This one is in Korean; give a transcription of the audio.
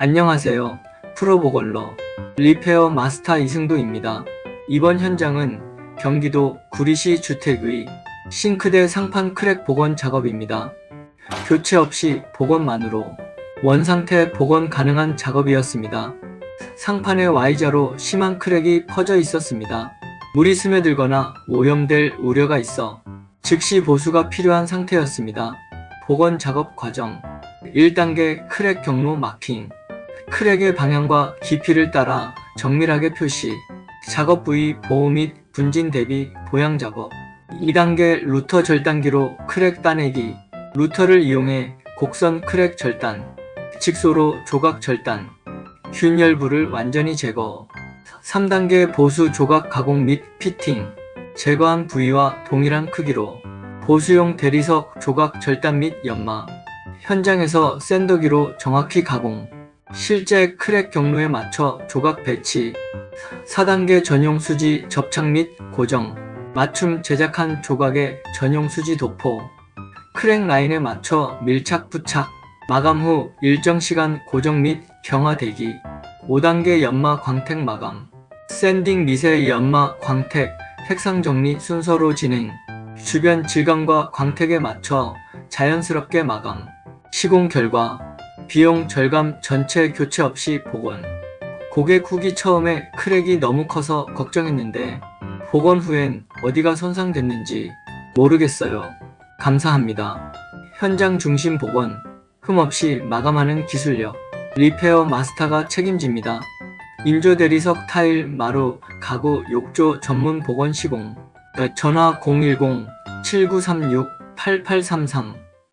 안녕하세요. 프로보걸러 리페어 마스터 이승도입니다. 이번 현장은 경기도 구리시 주택의 싱크대 상판 크랙 복원 작업입니다. 교체 없이 복원만으로 원상태 복원 가능한 작업이었습니다. 상판의 Y자로 심한 크랙이 퍼져 있었습니다. 물이 스며들거나 오염될 우려가 있어 즉시 보수가 필요한 상태였습니다. 복원 작업 과정 1단계 크랙 경로 마킹 크랙의 방향과 깊이를 따라 정밀하게 표시 작업 부위 보호 및 분진 대비 보양 작업. 2단계 루터 절단기로 크랙 따내기. 루터를 이용해 곡선 크랙 절단 직소로 조각 절단 균열부를 완전히 제거. 3단계 보수 조각 가공 및 피팅. 제거한 부위와 동일한 크기로 보수용 대리석 조각 절단 및 연마. 현장에서 샌더기로 정확히 가공 실제 크랙 경로에 맞춰 조각 배치 4단계 전용 수지 접착 및 고정 맞춤 제작한 조각의 전용 수지 도포 크랙 라인에 맞춰 밀착 부착 마감 후 일정 시간 고정 및 경화 대기 5단계 연마 광택 마감 샌딩 미세 연마 광택 색상 정리 순서로 진행 주변 질감과 광택에 맞춰 자연스럽게 마감 시공 결과 비용 절감 전체 교체 없이 복원 고객 후기 처음에 크랙이 너무 커서 걱정했는데 복원 후엔 어디가 손상됐는지 모르겠어요. 감사합니다. 현장 중심 복원 흠 없이 마감하는 기술력 리페어 마스터가 책임집니다. 인조 대리석 타일 마루 가구 욕조 전문 복원 시공 전화 010 7936 8833